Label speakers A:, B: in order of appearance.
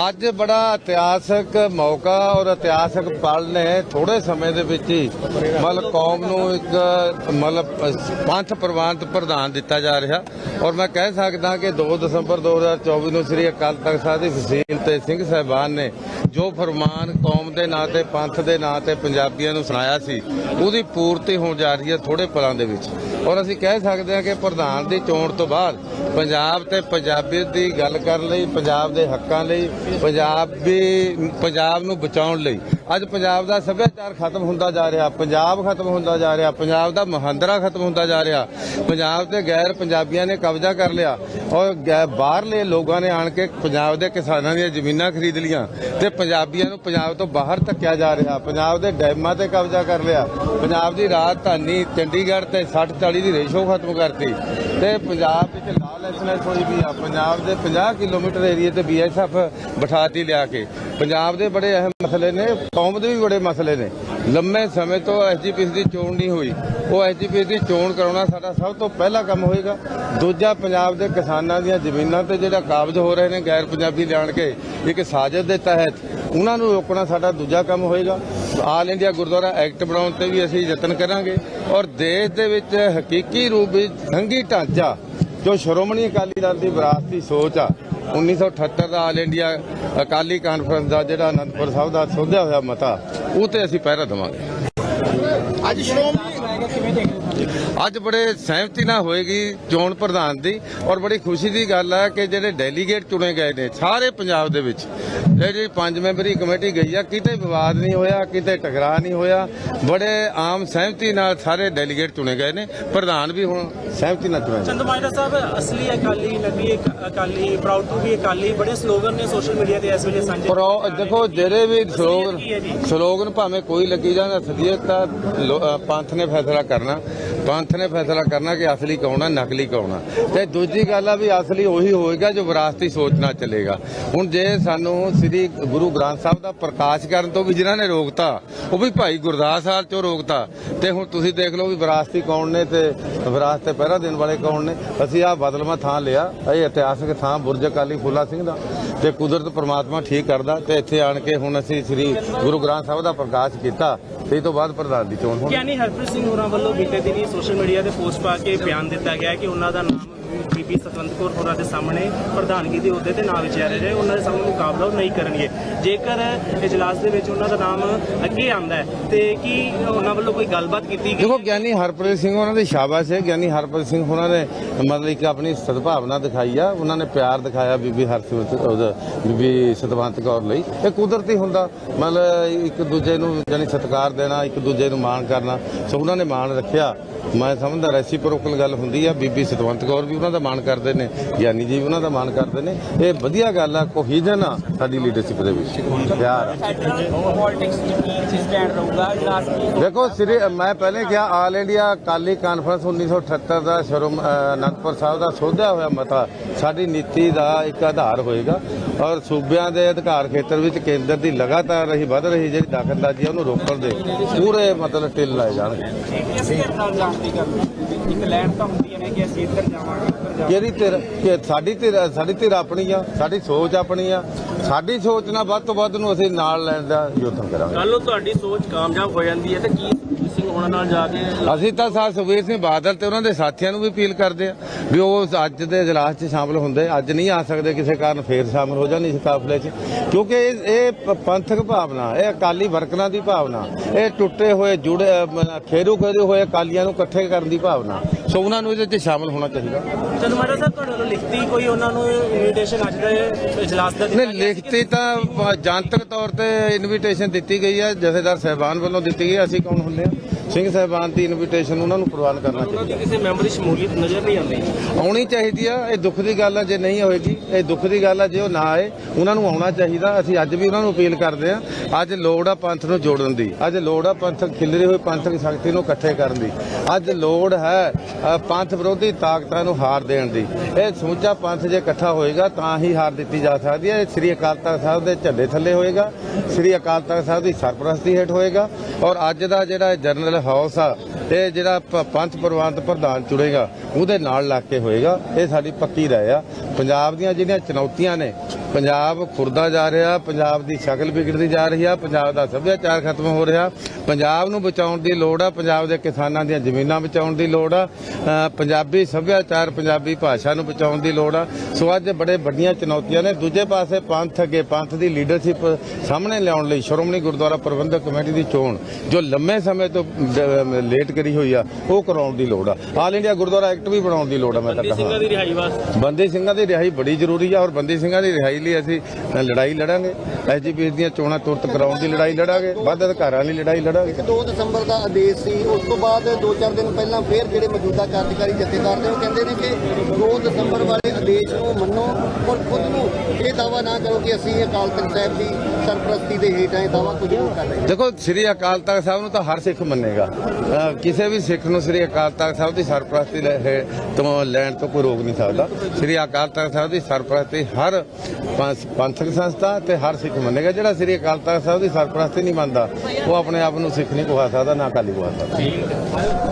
A: ਅੱਜ ਬੜਾ ਇਤਿਹਾਸਕ ਮੌਕਾ ਔਰ ਇਤਿਹਾਸਕ ਪਲ ਨੇ ਥੋੜੇ ਸਮੇਂ ਦੇ ਵਿੱਚ ਹੀ ਮਤਲਬ ਕੌਮ ਨੂੰ ਇੱਕ, ਮਤਲਬ ਪੰਥ ਪ੍ਰਵਾਨਤ ਪ੍ਰਧਾਨ ਦਿੱਤਾ ਜਾ ਰਿਹਾ। ਔਰ ਮੈਂ ਕਹਿ ਸਕਦਾ ਕਿ 2 ਦਸੰਬਰ 2024 ਨੂੰ ਸ੍ਰੀ ਅਕਾਲ ਤਖਤ ਸਾਹਿਬ ਦੀ ਫਸੀਲ ਤੇ ਸਿੰਘ ਸਾਹਿਬਾਨ ਨੇ ਜੋ ਫਰਮਾਨ ਕੌਮ ਦੇ ਨਾਂ ਤੇ, ਪੰਥ ਦੇ ਨਾਂ ਤੇ ਪੰਜਾਬੀਆਂ ਨੂੰ ਸੁਣਾਇਆ ਸੀ, ਉਹਦੀ ਪੂਰਤੀ ਹੋਣ ਜਾ ਰਹੀ ਹੈ ਥੋੜੇ ਪਲਾਂ ਦੇ ਵਿੱਚ। ਔਰ ਅਸੀਂ ਕਹਿ ਸਕਦੇ ਹਾਂ ਕਿ ਪ੍ਰਧਾਨ ਦੀ ਚੋਣ ਤੋਂ ਬਾਅਦ ਪੰਜਾਬ ਤੇ ਪੰਜਾਬੀਅਤ ਦੀ ਗੱਲ ਕਰਨ ਲਈ, ਪੰਜਾਬ ਦੇ ਹੱਕਾਂ ਲਈ ਪੰਜਾਬੀ ਪੰਜਾਬ ਨੂੰ ਬਚਾਉਣ ਲਈ ਅੱਜ ਪੰਜਾਬ ਦਾ ਸੱਭਿਆਚਾਰ ਖਤਮ ਹੁੰਦਾ ਜਾ ਰਿਹਾ, ਪੰਜਾਬ ਖਤਮ ਹੁੰਦਾ ਜਾ ਰਿਹਾ, ਪੰਜਾਬ ਦਾ ਮਹਾਂਦਰਾ ਖਤਮ ਹੁੰਦਾ ਜਾ ਰਿਹਾ। ਪੰਜਾਬ ਤੇ ਗੈਰ ਪੰਜਾਬੀਆਂ ਨੇ ਕਬਜ਼ਾ ਕਰ ਲਿਆ ਔਰ ਬਾਹਰਲੇ ਲੋਕਾਂ ਨੇ ਆਣ ਕੇ ਪੰਜਾਬ ਦੇ ਕਿਸਾਨਾਂ ਦੀਆਂ ਜ਼ਮੀਨਾਂ ਖਰੀਦ ਲੀਆਂ ਤੇ ਪੰਜਾਬੀਆਂ ਨੂੰ ਪੰਜਾਬ ਤੋਂ ਬਾਹਰ ਧੱਕਿਆ ਜਾ ਰਿਹਾ। ਪੰਜਾਬ ਦੇ ਡੈਮਾਂ ਤੇ ਕਬਜ਼ਾ ਕਰ ਲਿਆ। ਪੰਜਾਬ ਦੀ ਰਾਜਧਾਨੀ ਚੰਡੀਗੜ੍ਹ ਤੇ 60 40 ਦੀ ਰੇਸ਼ੋ ਖਤਮ ਕਰਤੀ ਤੇ ਪੰਜਾਬ ਵਿੱਚ ਲਾਲੈਸਨੈਸ ਹੋਈ ਵੀ ਆ, ਪੰਜਾਬ ਦੇ 50 ਕਿਲੋਮੀਟਰ ਏਰੀਏ ਤੇ ਬੀਐਸਐਫ ਬਿਠਾਤੀ ਲਿਆ ਕੇ। ਪੰਜਾਬ ਦੇ ਬੜੇ ਅਹਿਮ ਮਸਲੇ ਨੇ, ਕੌਮ ਦੇ ਵੀ ਬੜੇ ਮਸਲੇ ਨੇ। ਲੰਮੇ ਸਮੇਂ ਤੋਂ ਐਸਜੀਪੀਸੀ ਦੀ ਚੋਣ ਨਹੀਂ ਹੋਈ। ਉਹ ਐਸਜੀਪੀਸੀ ਦੀ ਚੋਣ ਕਰਾਉਣਾ ਸਾਡਾ ਸਭ ਤੋਂ ਪਹਿਲਾ ਕੰਮ ਹੋਏਗਾ। ਦੂਜਾ, ਪੰਜਾਬ ਦੇ ਕਿਸਾਨਾਂ ਦੀਆਂ ਜ਼ਮੀਨਾਂ ਤੇ ਜਿਹੜਾ ਕਾਬਜ਼ ਹੋ ਰਹੇ ਨੇ ਗੈਰ ਪੰਜਾਬੀ ਲਿਆਣ ਕੇ, ਇੱਕ ਸਾਜ਼ਿਸ਼ ਦੇ ਤਹਿਤ ਉਹਨਾਂ ਨੂੰ ਰੋਕਣਾ ਸਾਡਾ ਦੂਜਾ ਕੰਮ ਹੋਏਗਾ। ਆਲ ਇੰਡੀਆ ਗੁਰਦੁਆਰਾ ਐਕਟ ਬਣਾਉਣ ਤੇ ਵੀ ਅਸੀਂ ਯਤਨ ਕਰਾਂਗੇ। ਔਰ ਦੇਸ਼ ਦੇ ਵਿੱਚ ਹਕੀਕੀ ਰੂਪ ਵਿੱਚ ਸੰਘੀ ਢਾਂਚਾ, ਜੋ ਸ਼੍ਰੋਮਣੀ ਅਕਾਲੀ ਦਲ ਦੀ ਵਿਰਾਸਤੀ ਸੋਚ ਆ 1978 ਦਾ ਆਲ ਇੰਡੀਆ ਅਕਾਲੀ ਕਾਨਫਰੰਸ ਦਾ ਜਿਹੜਾ ਅਨੰਦਪੁਰ ਸਾਹਿਬ ਦਾ ਸੋਧਿਆ ਹੋਇਆ ਮਤਾ, ਉਹ ਤੇ ਅਸੀਂ ਪਹਿਰਾ ਦੇਵਾਂਗੇ।
B: ਅੱਜ ਸ਼੍ਰੋਮਣੀ
A: ਅੱਜ ਬੜੇ ਸਹਿਮਤੀ ਨਾਲ ਹੋਏਗੀ ਚੋਣ ਪ੍ਰਧਾਨ ਦੀ ਔਰ ਬੜੀ ਖੁਸ਼ੀ ਦੀ ਗੱਲ ਹੈ ਕਿ ਜਿਹੜੇ ਡੈਲੀਗੇਟ ਚੁਣੇ ਗਏ ਨੇ ਸਾਰੇ ਪੰਜਾਬ ਦੇ ਵਿੱਚ ਜਿਹੜੀ ਪੰਜ ਮੈਂਬਰੀ ਕਮੇਟੀ ਗਈ ਆ ਕਿਤੇ ਵਿਵਾਦ ਨਹੀਂ ਹੋਇਆ ਕਿਤੇ ਟਕਰਾਅ ਨਹੀਂ ਹੋਇਆ। ਬੜੇ ਆਮ ਸਹਿਮਤੀ ਨਾਲ ਸਾਰੇ ਡੈਲੀਗੇਟ ਚੁਣੇ ਗਏ ਨੇ। ਪ੍ਰਧਾਨ ਵੀ ਹੁਣ ਸਹਿਮਤੀ ਨਾਲ ਚੁਣੇ ਗਏ
C: ਚੰਦਮਾਜਰਾ ਸਾਹਿਬ ਅਸਲੀ ਅਕਾਲੀ ਅਕ- ਅਕਾਲੀ ਪ੍ਰਾਊਡ ਟੂ ਵੀ ਅਕਾਲੀ ਬੜੇ ਸਲੋਗਨ ਨੇ ਸੋਸ਼ਲ ਮੀਡੀਆ ਤੇ ਇਸ ਵੇਲੇ ਸਾਂਝੇ
A: ਪਰ ਉਹ ਦੇਖੋ ਜਿਹੜੇ ਵੀ ਸਲੋਗਨ ਭਾਵੇਂ ਕੋਈ ਲੱਗੀ ਜਾਣ ਅਸਲੀਅਤ ਤਾਂ ਲੋ- ਅ, ਪੰਥ ਨੇ ਫੈਸਲਾ ਕਰਨਾ। ਪੰਥ ਨੇ ਫੈਸਲਾ ਕਰਨਾ ਕਿ ਅਸਲੀ ਕੌਣ ਹੈ ਨਕਲੀ ਕੌਣ ਹੈ ਤੇ ਦੂਜੀ ਗੱਲ ਆ ਵੀ ਅਸਲੀ ਉਹੀ ਹੋਏਗਾ ਜੋ ਵਿਰਾਸਤੀ ਸੋਚ ਨਾਲ ਚੱਲੇਗਾ। ਹੁਣ ਜੇ ਸਾਨੂੰ ਸ੍ਰੀ ਗੁਰੂ ਗ੍ਰੰਥ ਸਾਹਿਬ ਦਾ ਪ੍ਰਕਾਸ਼ ਕਰਨ ਤੋਂ ਵੀ ਜਿਨ੍ਹਾਂ ਨੇ ਰੋਕਤਾ, ਉਹ ਵੀ ਭਾਈ ਗੁਰਦਾਸ ਸਾਹਿਬ ਚੋਂ ਰੋਕਤਾ, ਤੇ ਹੁਣ ਤੁਸੀਂ ਦੇਖ ਲਓ ਵੀ ਵਿਰਾਸਤੀ ਕੌਣ ਨੇ ਤੇ ਵਿਰਾਸਤ ਤੇ ਪਹਿਰਾ ਦੇਣ ਵਾਲੇ ਕੌਣ ਨੇ। ਅਸੀਂ ਆ ਬਦਲਮਾ ਥਾਂ ਲਿਆ, ਇਹ ਇਤਿਹਾਸਕ ਥਾਂ ਬੁਰਜ ਅਕਾਲੀ ਫੁੱਲਾ ਸਿੰਘ ਦਾ। ਤੇ ਕੁਦਰਤ ਪ੍ਰਮਾਤਮਾ ਠੀਕ ਕਰਦਾ ਤੇ ਇੱਥੇ ਆਣ ਕੇ ਹੁਣ ਅਸੀਂ ਸ੍ਰੀ ਗੁਰੂ ਗ੍ਰੰਥ ਸਾਹਿਬ ਦਾ ਪ੍ਰਕਾਸ਼ ਕੀਤਾ, ਤੇ ਇਸ ਤੋਂ ਬਾਅਦ ਪ੍ਰਧਾਨ ਦੀ ਚੋਣ ਹੋਣੀ।
C: ਗਿਆਨੀ ਹਰਪ੍ਰੀਤ ਸਿੰਘ ਹੋਰਾਂ ਵੱਲੋਂ ਬੀਤੇ ਦਿਨੀ ਸੋਸ਼ਲ ਮੀਡੀਆ ਤੇ ਪੋਸਟ ਪਾ ਕੇ ਬਿਆਨ ਦਿੱਤਾ ਗਿਆ ਕਿ ਉਹਨਾਂ ਦਾ ਨਾਮ ਬੀਬੀ ਸਤਵੰਤ ਕੌਰ ਹੋਰਾਂ ਦੇ ਸਾਹਮਣੇ ਪ੍ਰਧਾਨਗੀ ਦੇ ਅਹੁਦੇ ਤੇ ਨਾ ਵਿਚਾਰਿਆ ਜਾਏ ਉਹਨਾਂ ਦੇ ਸਾਹਮਣੇ ਮੁਕਾਬਲਾ ਉਹ ਨਹੀਂ ਕਰਨਗੇ। ਜੇਕਰ ਇਜਲਾਸ ਦੇ ਵਿੱਚ ਉਹਨਾਂ ਦਾ ਨਾਮ ਅੱਗੇ ਆਂਦਾ ਹੈ, ਤੇ ਕੀ ਉਹਨਾਂ ਵੱਲੋਂ ਕੋਈ ਗੱਲਬਾਤ ਕੀਤੀ ਗਈ
A: ਦੇਖੋ, ਗਿਆਨੀ ਹਰਪ੍ਰੀਤ ਸਿੰਘ ਉਹਨਾਂ ਦੀ ਸ਼ਾਬਾਸ਼ ਹੈ। ਗਿਆਨੀ ਹਰਪ੍ਰੀਤ ਸਿੰਘ ਉਹਨਾਂ ਨੇ ਮਤਲਬ ਕਿ ਆਪਣੀ ਸਦਭਾਵਨਾ ਦਿਖਾਈ ਆ। ਉਹਨਾਂ ਨੇ ਪਿਆਰ ਦਿਖਾਇਆ ਬੀਬੀ ਹਰਸਿਮਰਤ ਬੀਬੀ ਸਤਵੰਤ ਕੌਰ ਲਈ। ਇਹ ਕੁਦਰਤੀ ਹੁੰਦਾ। ਮਤਲਬ ਇੱਕ ਦੂਜੇ ਨੂੰ ਜਾਨੀ ਸਤਿਕਾਰ ਦੇਣਾ, ਇੱਕ ਦੂਜੇ ਨੂੰ ਮਾਣ ਕਰਨਾ। ਸੋ ਉਹਨਾਂ ਨੇ ਮਾਣ ਰੱਖਿਆ। ਮੈਂ ਸਮਝਦਾ ਰੈਸੀਪਰੋਕਲ ਗੱਲ ਹੁੰਦੀ ਆ। ਬੀਬੀ ਸਤਵੰਤ ਕੌਰ ਵੀ ਉਹਨਾਂ ਦਾ ਮਾਣ ਕਰਦੇ ਨੇ, ਗਿਆਨੀ ਜੀ ਉਹਨਾਂ ਦਾ ਮਾਣ ਕਰਦੇ ਨੇ। ਇਹ ਵਧੀਆ ਗੱਲ ਆ ਕੋਹੀਜਨ ਆ ਸਾਡੀ ਲੀਡਰਸ਼ਿਪ ਦੇ ਵਿੱਚ। ਪਿਆਰ ਦੇਖੋ, ਸ੍ਰੀ, ਮੈਂ ਪਹਿਲੇ ਕਿਹਾ ਆਲ ਇੰਡੀਆ ਅਕਾਲੀ ਕਾਨਫਰੰਸ 1978 ਦਾ ਸ਼ਰਮ ਅਨੰਦਪੁਰ ਸਾਹਿਬ ਦਾ ਸੋਧਿਆ ਹੋਇਆ ਮਤਾ, ਸਾਡੀ ਨੀਤੀ ਦਾ ਇੱਕ ਆਧਾਰ ਹੋਏਗਾ। ਔਰ ਸੂਬਿਆਂ ਦੇ ਅਧਿਕਾਰ ਖੇਤਰ ਵਿੱਚ ਕੇਂਦਰ ਦੀ ਲਗਾਤਾਰ ਰਹੀ, ਵੱਧ ਰਹੀ ਜਿਹੜੀ ਦਾਖਲਦਾਜ਼ੀ ਉਹਨੂੰ ਰੋਕਣ ਦੇ ਪੂਰੇ ਮਤਲਬ ਟਿਲ ਲਾਏ ਜਾਣਗੇ।
C: ਇੱਕ ਲੈਣ ਤਾਂ ਹੁੰਦੀ ਹੈ ਕਿ ਅਸੀਂ ਇੱਧਰ ਜਾਵਾਂਗੇ।
A: ਜਿਹੜੀ ਧਿਰ ਕਿ ਸਾਡੀ ਧਿਰ ਸਾਡੀ ਧਿਰ ਆਪਣੀ ਆ ਸਾਡੀ ਸੋਚ ਆਪਣੀ ਆ। ਸਾਡੀ ਸੋਚ ਨਾਲ ਵੱਧ ਤੋਂ ਵੱਧ ਨੂੰ ਅਸੀਂ ਨਾਲ ਲੈਣ ਦਾ ਯਤਨ ਕਰਾਂਗੇ।
C: ਕੱਲ ਨੂੰ ਤੁਹਾਡੀ ਸੋਚ ਕਾਮਯਾਬ ਹੋ ਜਾਂਦੀ ਹੈ ਤੇ ਕੀ ਸਿੰਘ ਹੋਣਾ ਨਾਲ ਜਾ ਕੇ
A: ਅਸੀਂ ਤਾਂ ਸਰ ਸੁਖਬੀਰ ਸਿੰਘ ਬਾਦਲ ਤੇ ਉਹਨਾਂ ਦੇ ਸਾਥੀਆਂ ਨੂੰ ਵੀ ਅਪੀਲ ਕਰਦੇ ਆ ਵੀ ਉਹ ਅੱਜ ਦੇ ਇਜਲਾਸ 'ਚ ਸ਼ਾਮਲ ਹੁੰਦੇ ਅੱਜ ਨਹੀਂ ਆ ਸਕਦੇ ਕਿਸੇ ਕਾਰਨ ਫੇਰ ਸ਼ਾਮਲ ਹੋ ਜਾਣ ਇਸ ਕਾਫਲੇ 'ਚ। ਕਿਉਂਕਿ ਇਹ ਇਹ ਪ- ਪੰਥਕ ਭਾਵਨਾ ਇਹ ਅਕਾਲੀ ਵਰਕਰਾਂ ਦੀ ਭਾਵਨਾ ਇਹ ਟੁੱਟੇ ਹੋਏ ਜੁੜੇ ਖੇਰੂ ਖੇਰੂ ਹੋਏ ਅਕਾਲੀਆਂ ਨੂੰ ਇਕੱਠੇ ਕਰਨ ਦੀ ਭਾਵਨਾ। ਸੋ ਉਹਨਾਂ ਨੂੰ ਇਹਦੇ 'ਚ ਸ਼ਾਮਲ ਹੋਣਾ ਚਾਹੀਦਾ।
C: ਚੰਦਮਾਜਰਾ ਸਾਹਿਬ ਤੁਹਾਡੇ ਵੱਲੋਂ ਲਿਖਤੀ ਕੋਈ ਉਹਨਾਂ ਨੂੰ ਇਨਵੀਟੇਸ਼ਨ ਅੱਜ ਦੇ ਇਜਲਾਸ ਦਾ ਦਿੱਤਾ
A: ਨਹੀਂ
C: ਗਿਆ?
A: ਲਿਖਤੀ ਤਾਂ ਜਨਤਕ ਤੌਰ ਤੇ ਇਨਵੀਟੇਸ਼ਨ ਦਿੱਤੀ ਗਈ ਹੈ ਜਥੇਦਾਰ ਸਹਿਬਾਨ ਵੱਲੋਂ ਦਿੱਤੀ ਗਈ ਹੈ। ਅਸੀਂ ਕੌਣ ਹੁੰਦੇ ਆ ਸਿੰਘ ਸਹਿਬਾਨ ਦੀ ਇਨਵੀਟੇਸ਼ਨ ਉਹਨਾਂ ਨੂੰ ਪ੍ਰਵਾਨ ਕਰਨਾ ਚਾਹੀਦਾ
C: ਦੀ ਕਿਸੇ ਮੈਂਬਰ ਦੀ ਸ਼ਮੂਲੀਅਤ ਨਜ਼ਰ ਨਹੀਂ ਆਉਂਦੀ।
A: ਆਉਣੀ ਚਾਹੀਦੀ ਆ ਇਹ ਦੁੱਖ ਦੀ ਗੱਲ ਆ ਜੇ ਨਹੀਂ ਹੋਏਗੀ ਇਹ ਦੁੱਖ ਦੀ ਗੱਲ ਆ ਜੇ ਉਹ ਨਾ ਆਏ ਉਹਨਾਂ ਨੂੰ ਆਉਣਾ ਚਾਹੀਦਾ। ਅਸੀਂ ਅੱਜ ਵੀ ਉਹਨਾਂ ਨੂੰ ਅਪੀਲ ਕਰਦੇ ਆ ਅੱਜ ਲੋੜ ਆ ਪੰਥ ਨੂੰ ਜੋੜਨ ਦੀ ਅੱਜ ਲੋੜ ਆ ਪੰਥਕ ਖਿਲਰੀ ਹੋਈ ਪੰਥਕ ਸ਼ਕਤੀ ਨੂੰ ਇਕੱਠੇ ਕਰਨ ਦੀ। ਅੱਜ ਲੋੜ ਹੈ ਪੰਥ ਵਿਰੋਧੀ ਤਾਕਤਾਂ ਨੂੰ ਹਾਰ ਦੇਣ ਦੀ। ਇਹ ਸਮੁੱਚਾ ਪੰਥ ਜੇ ਇਕੱਠਾ ਹੋਏਗਾ, ਤਾਂ ਹੀ ਹਾਰ ਦਿੱਤੀ ਜਾ ਸਕਦੀ ਹੈ। ਇਹ ਸ੍ਰੀ ਅਕਾਲ ਤਖਤ ਸਾਹਿਬ ਦੇ ਝੰਡੇ ਥੱਲੇ ਹੋਏਗਾ, ਸ੍ਰੀ ਅਕਾਲ ਤਖਤ ਸਾਹਿਬ ਦੀ ਸਰਪ੍ਰਸਤੀ ਹੇਠ ਹੋਏਗਾ ਔਰ ਅੱਜ ਦਾ ਜਿਹੜਾ ਜਨਰਲ ਹਾਊਸ ਆ, ਇਹ ਜਿਹੜਾ ਪੰਥ ਪ੍ਰਵੰਤ ਪ੍ਰਧਾਨ ਚੁਣੇਗਾ ਉਹਦੇ ਨਾਲ ਲੱਗ ਕੇ ਹੋਏਗਾ, ਇਹ ਸਾਡੀ ਪੱਕੀ ਰਾਏ ਆ। ਪੰਜਾਬ ਦੀਆਂ ਜਿਹੜੀਆਂ ਚੁਣੌਤੀਆਂ ਨੇ, ਪੰਜਾਬ ਖੁਰਦਾ ਜਾ ਰਿਹਾ, ਪੰਜਾਬ ਦੀ ਸ਼ਕਲ ਵਿਗੜਦੀ ਜਾ ਰਹੀ ਆ, ਪੰਜਾਬ ਦਾ ਸੱਭਿਆਚਾਰ ਖਤਮ ਹੋ ਰਿਹਾ। ਪੰਜਾਬ ਨੂੰ ਬਚਾਉਣ ਦੀ ਲੋੜ ਆ, ਪੰਜਾਬ ਦੇ ਕਿਸਾਨਾਂ ਦੀਆਂ ਜ਼ਮੀਨਾਂ ਬਚਾਉਣ ਦੀ ਲੋੜ ਆ ਪੰਜਾਬੀ ਸੱਭਿਆਚਾਰ, ਪੰਜਾਬੀ ਭਾਸ਼ਾ ਨੂੰ ਬਚਾਉਣ ਦੀ ਲੋੜ ਆ। ਸੋ ਅੱਜ ਬੜੇ ਵੱਡੀਆਂ ਚੁਣੌਤੀਆਂ ਨੇ। ਦੂਜੇ ਪਾਸੇ ਪੰਥ ਅੱਗੇ, ਪੰਥ ਦੀ ਲੀਡਰਸ਼ਿਪ ਸਾਹਮਣੇ ਲਿਆਉਣ ਲਈ ਸ਼੍ਰੋਮਣੀ ਗੁਰਦੁਆਰਾ ਪ੍ਰਬੰਧਕ ਕਮੇਟੀ ਦੀ ਚੋਣ, ਜੋ ਲੰਮੇ ਸਮੇਂ ਤੋਂ ਲੇਟ ਕਰੀ ਹੋਈ ਆ, ਉਹ ਕਰਾਉਣ ਦੀ ਲੋੜ ਆ। ਆਲ ਇੰਡੀਆ ਗੁਰਦੁਆਰਾ ਐਕਟ ਵੀ ਬਣਾਉਣ ਦੀ ਲੋੜ ਆ ਮੈਂ ਤਾਂ
C: ਬੰਦੀ ਸਿੰਘਾਂ ਦੀ ਰਿਹਾਈ ਵਾਸਤੇ।
A: ਬੰਦੀ ਸਿੰਘਾਂ ਦੀ ਰਿਹਾਈ ਬੜੀ ਜ਼ਰੂਰੀ ਆ ਔਰ ਬੰਦੀ ਸਿੰਘਾਂ ਦੀ ਰਿਹਾਈ ਲਈ ਅਸੀਂ ਲੜਾਈ ਲੜਾਂਗੇ। ਐਜੀਪੀਐਸ ਦੀਆਂ ਚੋਣਾਂ ਤੁਰਤ ਕਰਾਉਣ ਦੀ ਲੜਾਈ ਲੜਾਂਗੇ ਵੱਧ ਅਧਿਕਾਰਾਂ ਲਈ ਲੜਾਈ ਲੜਾਂਗੇ।
B: 2 ਦਸੰਬਰ ਦਾ ਆਦੇਸ਼ ਸੀ ਉਸ ਤੋਂ ਬਾਅਦ 2-4 ਦਿਨ ਪਹਿਲਾਂ ਫੇਰ ਜਿਹੜੇ ਮੌਜੂਦਾ ਕਾਰਜਕਾਰੀ ਜਥੇਦਾਰ ਨੇ ਉਹ ਕਹਿੰਦੇ ਨੇ ਕਿ 2 ਦਸੰਬਰ ਵਾਲੇ ਆਦੇਸ਼ ਨੂੰ ਮੰਨੋ ਔਰ ਖੁਦ ਨੂੰ ਇਹ ਦਾਵਾ ਨਾ ਕਰੋ ਕਿ ਅਸੀਂ ਅਕਾਲ ਤਖਤ ਸਾਹਿਬ ਦੀ ਸਰਪ੍ਰਸਤੀ ਦੇ ਹੇਠ ਇਹ ਦਾਵਾ ਕੁਝ ਨਹੀਂ ਕਰ ਰਹੇ
A: ਦੇਖੋ ਸ੍ਰੀ ਅਕਾਲ ਤਖਤ ਸਾਹਿਬ ਨੂੰ ਤਾਂ ਹਰ ਸਿੱਖ ਮੰਨੇਗਾ। ਕਿਸੇ ਵੀ ਸਿੱਖ ਨੂੰ ਸ੍ਰੀ ਅਕਾਲ ਤਖਤ ਸਾਹਿਬ ਦੀ ਸਰਪ੍ਰਸਤੀ ਲੈ- ਹੈ- ਤੋਂ ਲੈਣ ਤੋਂ ਕੋਈ ਰੋਕ ਨਹੀਂ ਸਕਦਾ। ਸ੍ਰੀ ਅਕਾਲ ਤਖਤ ਸਾਹਿਬ ਦੀ ਸਰਪ੍ਰਸਤੀ ਹਰ ਪੰਥਕ ਸੰਸਥਾ ਤੇ ਹਰ ਸਿੱਖ ਮੰਨੇਗਾ। ਜਿਹੜਾ ਸ੍ਰੀ ਅਕਾਲ ਤਖਤ ਸਾਹਿਬ ਦੀ ਸਰਪ੍ਰਸਤੀ ਨਹੀਂ ਮੰਨਦਾ, ਉਹ ਆਪਣੇ ਆਪ ਨੂੰ ਸਿੱਖ ਨਹੀਂ ਕਹਾ ਸਕਦਾ, ਨਾ ਅਕਾਲੀ ਕਹਾ ਸਕਦਾ।